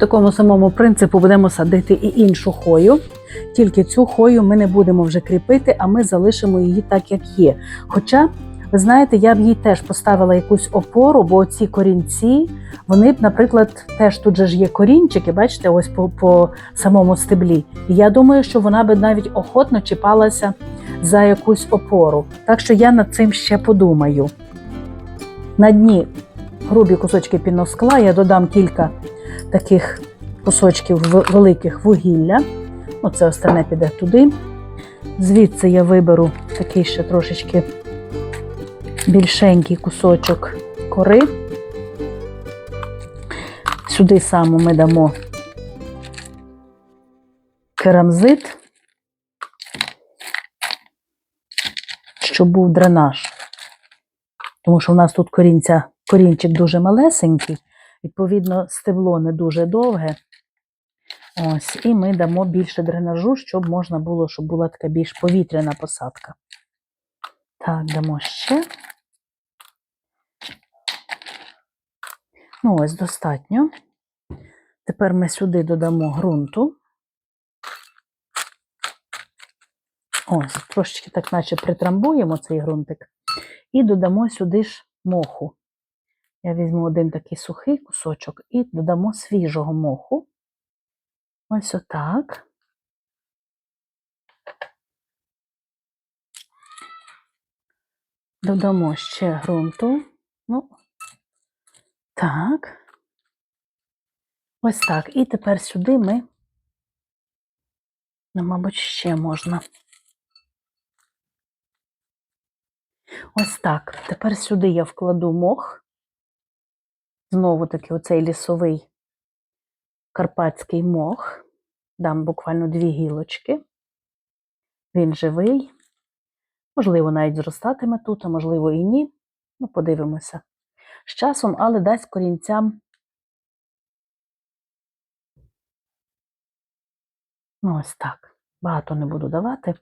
такому самому принципу будемо садити і іншу хою. Тільки цю хою ми не будемо вже кріпити, а ми залишимо її так, як є. Хоча, ви знаєте, я б їй теж поставила якусь опору, бо ці корінці, вони б, наприклад, теж тут же ж є корінчики, бачите, ось по, по самому стеблі. І я думаю, що вона би навіть охотно чіпалася за якусь опору. Так що я над цим ще подумаю. На дні грубі кусочки піноскла я додам кілька таких кусочків великих вугілля. Оце остальне піде туди. Звідси я виберу такий ще трошечки більшенький кусочок кори. Сюди само ми дамо керамзит, щоб був дренаж. Тому що в нас тут корінця, корінчик дуже малесенький, відповідно, стебло не дуже довге. Ось, і ми дамо більше дренажу, щоб можна було, щоб була така більш повітряна посадка. Так, дамо ще. Ну, ось достатньо. Тепер ми сюди додамо ґрунту. Ось, трошечки так, наче притрамбуємо цей ґрунтик. І додамо сюди ж моху. Я візьму один такий сухий кусочок і додамо свіжого моху. Ось отак. Додамо ще ґрунту. Ну, так. Ось так. І тепер сюди ми, ну, мабуть, ще можна. Ось так. Тепер сюди я вкладу мох. Знову таки оцей лісовий карпатський мох. Дам буквально дві гілочки. Він живий. Можливо, навіть зростатиме тут, а можливо і ні. Ну, подивимося. З часом, але дасть корінцям. Ну, ось так. Багато не буду давати.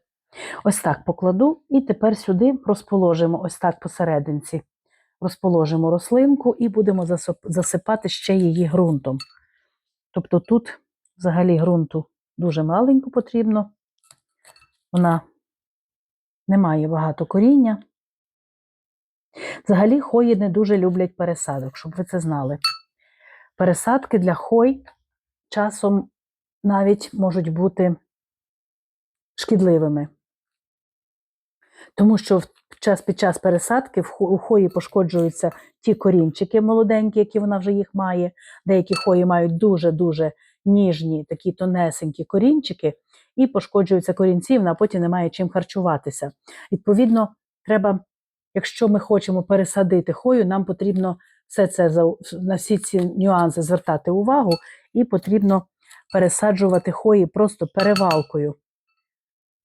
Ось так покладу, і тепер сюди розположимо ось так посерединці. Розположимо рослинку і будемо засипати ще її ґрунтом. Тобто тут взагалі ґрунту дуже маленько потрібно. Вона не має багато коріння. Взагалі хої не дуже люблять пересадок, щоб ви це знали. Пересадки для хой часом навіть можуть бути шкідливими. Тому що в час, під час пересадки в хої пошкоджуються ті корінчики молоденькі, які вона вже їх має. Деякі хої мають дуже-дуже ніжні, такі тонесенькі корінчики, і пошкоджуються корінці, вона потім не має чим харчуватися. Відповідно, треба, якщо ми хочемо пересадити хою, нам потрібно все це на всі ці нюанси звертати увагу, і потрібно пересаджувати хої просто перевалкою.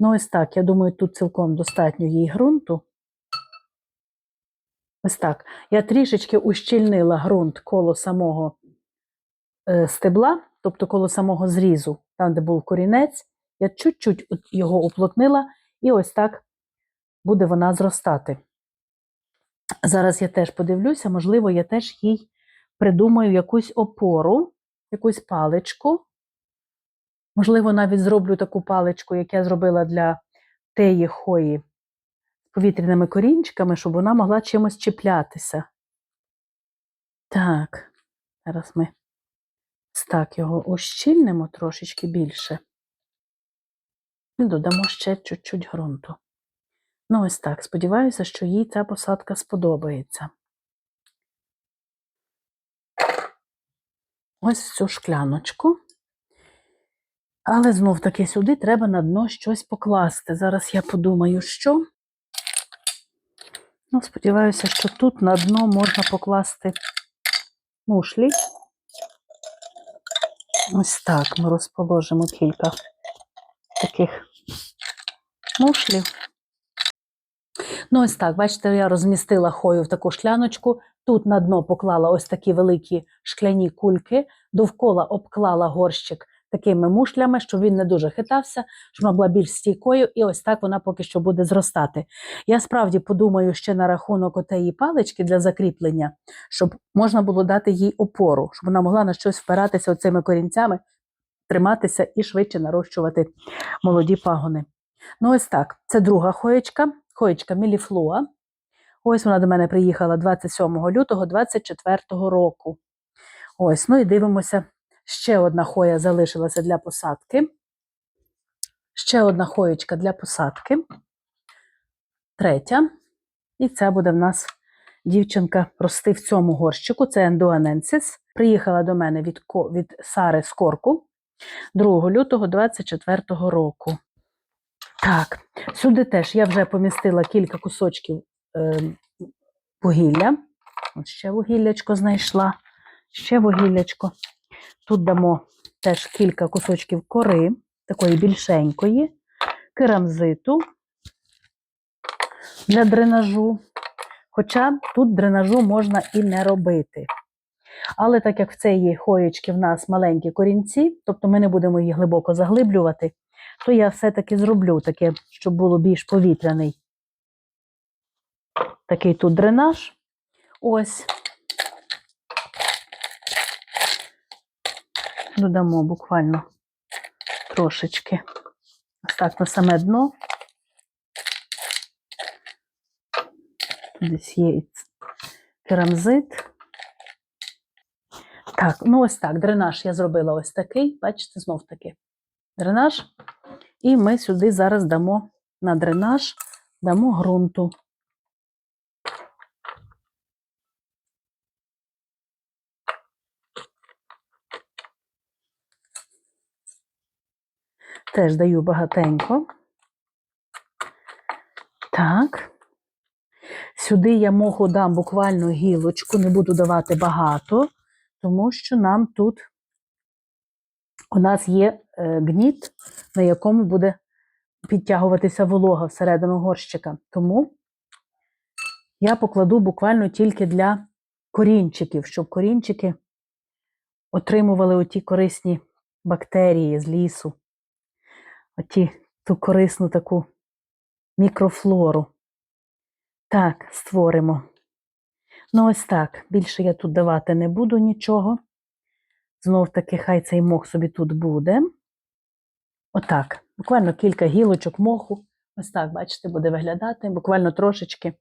Ну, ось так. Я думаю, тут цілком достатньо їй ґрунту. Ось так. Я трішечки ущільнила ґрунт коло самого е, стебла, тобто коло самого зрізу, там, де був корінець. Я чуть-чуть його уплотнила, і ось так буде вона зростати. Зараз я теж подивлюся, можливо, я теж їй придумаю якусь опору, якусь паличку. Можливо, навіть зроблю таку паличку, як я зробила для теї хої з повітряними корінчиками, щоб вона могла чимось чіплятися. Так, зараз ми так його ущільнимо трошечки більше. І додамо ще чуть-чуть ґрунту. Ну, ось так. Сподіваюся, що їй ця посадка сподобається. Ось цю шкляночку. Але знов таки сюди треба на дно щось покласти. Зараз я подумаю, що. Ну, сподіваюся, що тут на дно можна покласти мушлі. Ось так ми розположимо кілька таких мушлів. Ну, ось так, бачите, я розмістила хою в таку шкляночку. Тут на дно поклала ось такі великі шкляні кульки, довкола обклала горщик такими мушлями, щоб він не дуже хитався, щоб вона була більш стійкою, і ось так вона поки що буде зростати. Я справді подумаю ще на рахунок отеї палички для закріплення, щоб можна було дати їй опору, щоб вона могла на щось впиратися оцими корінцями, триматися і швидше нарощувати молоді пагони. Ну, ось так. Це друга хоєчка, хоєчка Міліфлуа. Ось вона до мене приїхала 27 лютого 24 року. Ось, ну і дивимося. Ще одна хоя залишилася для посадки. Ще одна хоєчка для посадки. Третя. І це буде в нас дівчинка рости в цьому горщику. Це ендуаненсис. Приїхала до мене від, від Сари з Корку 2 лютого 24 року. Так, сюди теж я вже помістила кілька кусочків е, вугілля. От ще вугіллячко знайшла, ще вугіллячко. Тут дамо теж кілька кусочків кори, такої більшенької, керамзиту для дренажу. Хоча тут дренажу можна і не робити. Але так як в цієї хоєчки в нас маленькі корінці, тобто ми не будемо її глибоко заглиблювати, то я все-таки зроблю таке, щоб було більш повітряний. Такий тут дренаж. Ось. Додамо буквально трошечки. Ось так на саме дно. Десь є керамзит. Так, ну ось так. Дренаж я зробила ось такий. Бачите, знов таки. Дренаж. І ми сюди зараз дамо на дренаж, дамо ґрунту. Теж даю багатенько. Так. Сюди я моху дам буквально гілочку, не буду давати багато, тому що нам тут у нас є е, гніт, на якому буде підтягуватися волога всередину горщика. Тому я покладу буквально тільки для корінчиків, щоб корінчики отримували оті корисні бактерії з лісу, оті, ту корисну таку мікрофлору. Так, створимо. Ну, ось так. Більше я тут давати не буду нічого. Знов таки, хай цей мох собі тут буде. Отак. Буквально кілька гілочок моху. Ось так, бачите, буде виглядати, буквально трошечки.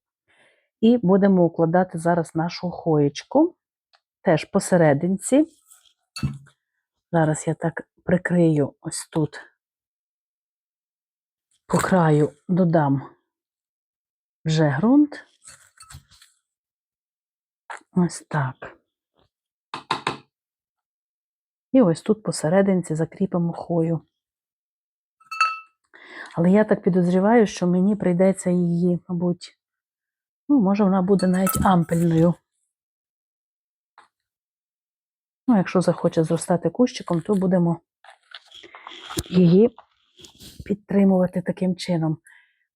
І будемо укладати зараз нашу хоєчку. Теж посерединці. Зараз я так прикрию ось тут. По краю додам вже ґрунт. Ось так. І ось тут посерединці закріпимо хою. Але я так підозріваю, що мені прийдеться її, мабуть, ну, може, вона буде навіть ампельною. Ну, якщо захоче зростати кущиком, то будемо її підтримувати таким чином.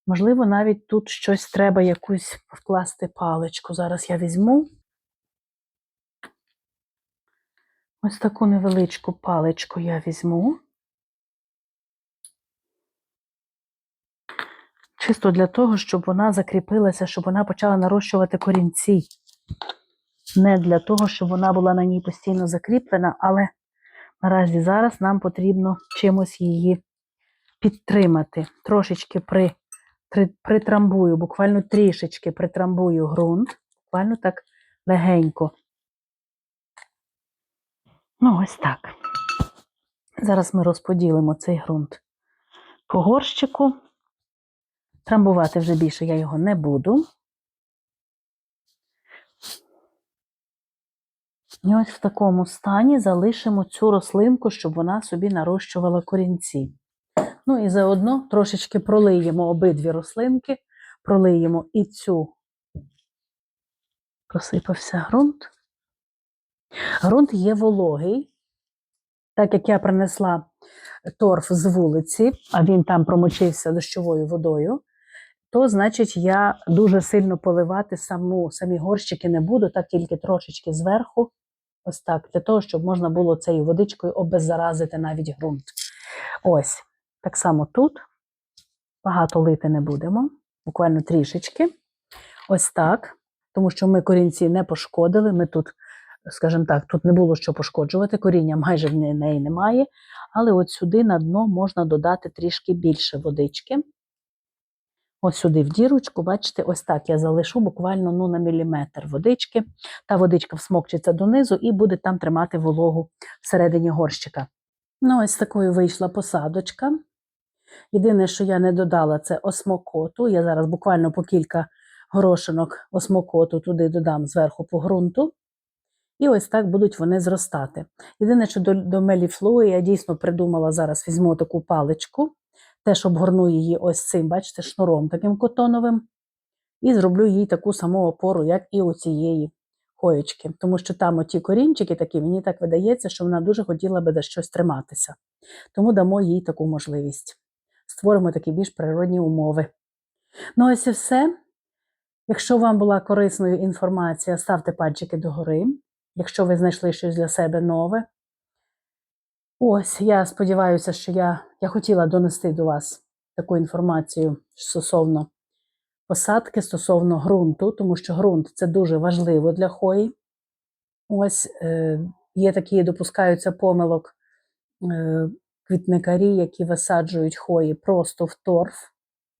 Можливо, навіть тут щось треба якусь вкласти паличку. Зараз я візьму. Ось таку невеличку паличку я візьму. Чисто для того, щоб вона закріпилася, щоб вона почала нарощувати корінці. Не для того, щоб вона була на ній постійно закріплена, але наразі зараз нам потрібно чимось її підтримати. Трошечки при, при, притрамбую, буквально трішечки притрамбую ґрунт, буквально так легенько. Ну, ось так. Зараз ми розподілимо цей ґрунт по горщику. Трамбувати вже більше я його не буду. І ось в такому стані залишимо цю рослинку, щоб вона собі нарощувала корінці. Ну і заодно трошечки пролиємо обидві рослинки, пролиємо і цю. Просипався ґрунт. Ґрунт є вологий. Так як я принесла торф з вулиці, а він там промочився дощовою водою, то значить я дуже сильно поливати саму, самі горщики не буду, так тільки трошечки зверху Ось так, для того, щоб можна було цією водичкою обеззаразити навіть ґрунт. Ось, так само тут. Багато лити не будемо, буквально трішечки. Ось так. Тому що ми корінці не пошкодили. Ми тут, скажімо так, тут не було що пошкоджувати, коріння майже в неї немає. Але от сюди на дно можна додати трішки більше водички. Ось сюди в дірочку, бачите, ось так я залишу буквально ну, на міліметр водички. Та водичка всмокчиться донизу і буде там тримати вологу всередині горщика. Ну, ось такою вийшла посадочка. Єдине, що я не додала, це осмокоту. Я зараз буквально по кілька горошинок осмокоту туди додам зверху по ґрунту. І ось так будуть вони зростати. Єдине, що до, до меліфлуї я дійсно придумала зараз візьму таку паличку, теж обгорну її ось цим, бачите, шнуром таким котоновим, і зроблю їй таку саму опору, як і у цієї хоєчки. Тому що там оті корінчики такі, мені так видається, що вона дуже хотіла би за щось триматися. Тому дамо їй таку можливість. Створимо такі більш природні умови. Ну, ось і все. Якщо вам була корисною інформація, ставте пальчики догори. Якщо ви знайшли щось для себе нове. Ось, я сподіваюся, що я, я хотіла донести до вас таку інформацію стосовно посадки, стосовно ґрунту, тому що ґрунт це дуже важливо для хої. Ось е, є такі, допускаються помилок е, квітникарі, які висаджують хої просто в торф.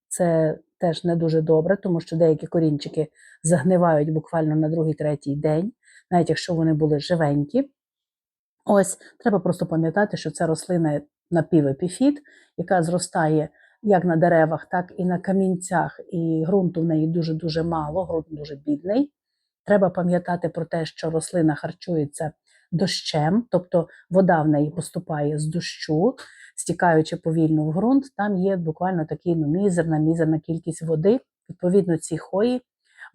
Це теж не дуже добре, тому що деякі корінчики загнивають буквально на другий-третій день, навіть якщо вони були живенькі. Ось, треба просто пам'ятати, що це рослина напівепіфіт, яка зростає як на деревах, так і на камінцях, і ґрунту в неї дуже-дуже мало, ґрунт дуже бідний. Треба пам'ятати про те, що рослина харчується дощем, тобто вода в неї поступає з дощу, стікаючи повільно в ґрунт, там є буквально такий ну, мізерна, мізерна кількість води. Відповідно, ці хої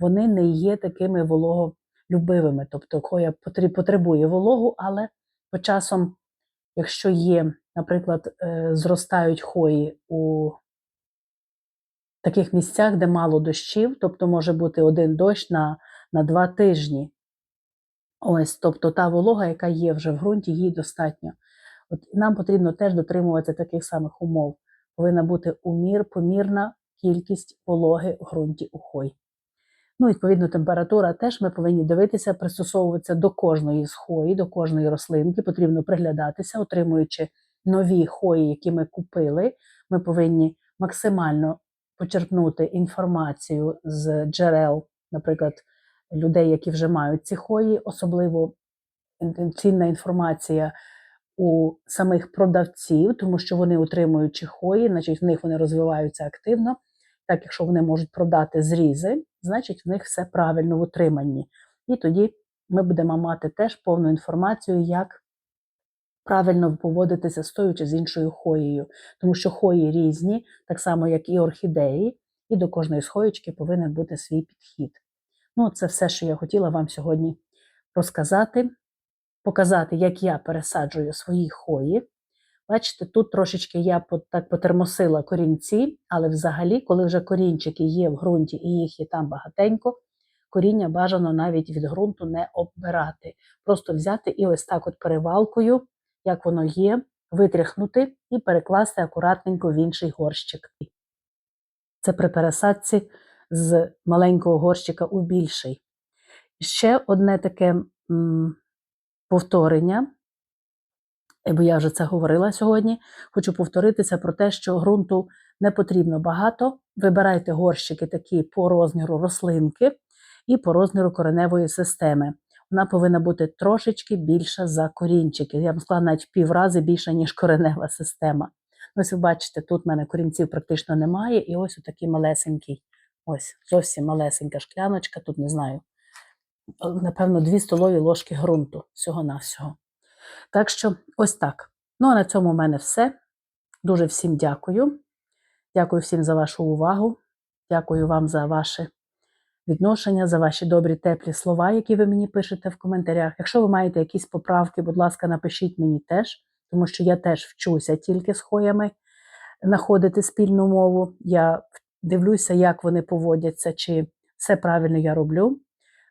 вони не є такими вологолюбивими. Тобто хоя потребує вологу, але по часом, якщо є, наприклад, е, зростають хої у таких місцях, де мало дощів, тобто може бути один дощ на, на два тижні. Ось, тобто та волога, яка є вже в ґрунті, їй достатньо. От Нам потрібно теж дотримуватися таких самих умов. Повинна бути умір, помірна кількість вологи в ґрунті у хой. Ну, відповідно, температура теж ми повинні дивитися, пристосовуватися до кожної з хої, до кожної рослинки. Потрібно приглядатися, отримуючи нові хої, які ми купили. Ми повинні максимально почерпнути інформацію з джерел, наприклад, людей, які вже мають ці хої, особливо цінна інформація у самих продавців, тому що вони утримуючи хої, значить в них вони розвиваються активно. Так, якщо вони можуть продати зрізи, значить в них все правильно в утриманні. І тоді ми будемо мати теж повну інформацію, як правильно поводитися з тою чи з іншою хоєю. Тому що хої різні, так само, як і орхідеї, і до кожної схоєчки повинен бути свій підхід. Ну, це все, що я хотіла вам сьогодні розказати, показати, як я пересаджую свої хої. Бачите, тут трошечки я так потермосила корінці, але взагалі, коли вже корінчики є в ґрунті і їх є там багатенько, коріння бажано навіть від ґрунту не оббирати. Просто взяти і ось так от перевалкою, як воно є, витряхнути і перекласти акуратненько в інший горщик. Це при пересадці з маленького горщика у більший. Ще одне таке м, повторення бо я вже це говорила сьогодні. Хочу повторитися про те, що ґрунту не потрібно багато. Вибирайте горщики такі по розміру рослинки і по розміру кореневої системи. Вона повинна бути трошечки більша за корінчики. Я б сказала, навіть в піврази більша, ніж коренева система. Ось ви бачите, тут в мене корінців практично немає, і ось отакий малесенький, ось зовсім малесенька шкляночка, тут не знаю. Напевно, дві столові ложки ґрунту всього-навсього. Так що, ось так. Ну, а на цьому в мене все. Дуже всім дякую. Дякую всім за вашу увагу. Дякую вам за ваше відношення, за ваші добрі, теплі слова, які ви мені пишете в коментарях. Якщо ви маєте якісь поправки, будь ласка, напишіть мені теж, тому що я теж вчуся тільки з хоями знаходити спільну мову. Я дивлюся, як вони поводяться, чи все правильно я роблю.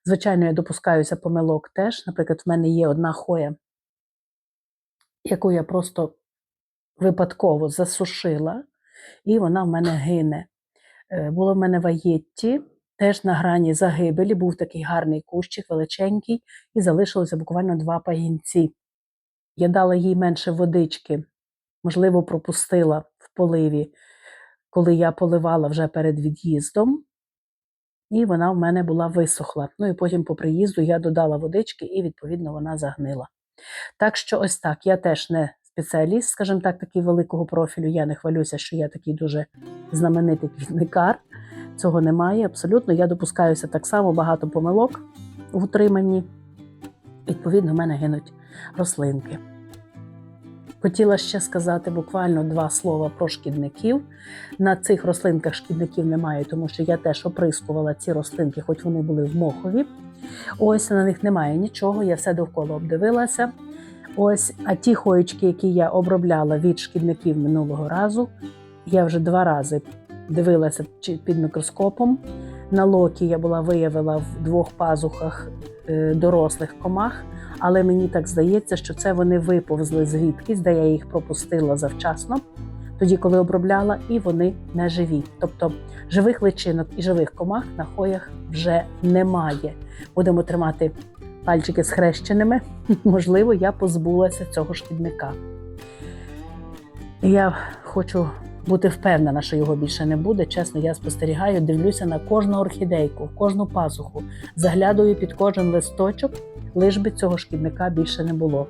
Звичайно, я допускаюся помилок теж. Наприклад, в мене є одна хоя, яку я просто випадково засушила, і вона в мене гине. Е, Було в мене ваєтті, теж на грані загибелі, був такий гарний кущик, величенький, і залишилося буквально два пагінці. Я дала їй менше водички, можливо, пропустила в поливі, коли я поливала вже перед від'їздом, і вона в мене була висохла. Ну і потім по приїзду я додала водички, і, відповідно, вона загнила. Так що, ось так, я теж не спеціаліст, скажімо так, такий великого профілю. Я не хвалюся, що я такий дуже знаменитий квітникар. Цього немає абсолютно. Я допускаюся так само багато помилок в утриманні. Відповідно, в мене гинуть рослинки. Хотіла ще сказати буквально два слова про шкідників. На цих рослинках шкідників немає, тому що я теж оприскувала ці рослинки, хоч вони були в мохові. Ось на них немає нічого, я все довкола обдивилася. Ось, а ті хоєчки, які я обробляла від шкідників минулого разу, я вже два рази дивилася під мікроскопом. На локі я була виявила в двох пазухах е, дорослих комах, але мені так здається, що це вони виповзли звідкись, де я їх пропустила завчасно, тоді, коли обробляла, і вони не живі. Тобто живих личинок і живих комах на хоях вже немає. Будемо тримати пальчики схрещеними. Можливо, я позбулася цього шкідника. Я хочу бути впевнена, що його більше не буде. Чесно, я спостерігаю, дивлюся на кожну орхідейку, кожну пазуху, заглядаю під кожен листочок, лиш би цього шкідника більше не було.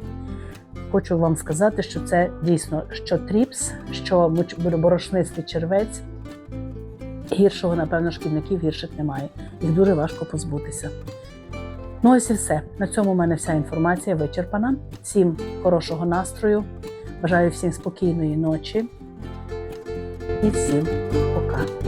Хочу вам сказати, що це дійсно що тріпс, що борошнистий червець. Гіршого, напевно, шкідників гірших немає. Їх дуже важко позбутися. Ну, ось і все. На цьому в мене вся інформація вичерпана. Всім хорошого настрою. Бажаю всім спокійної ночі. І всім пока.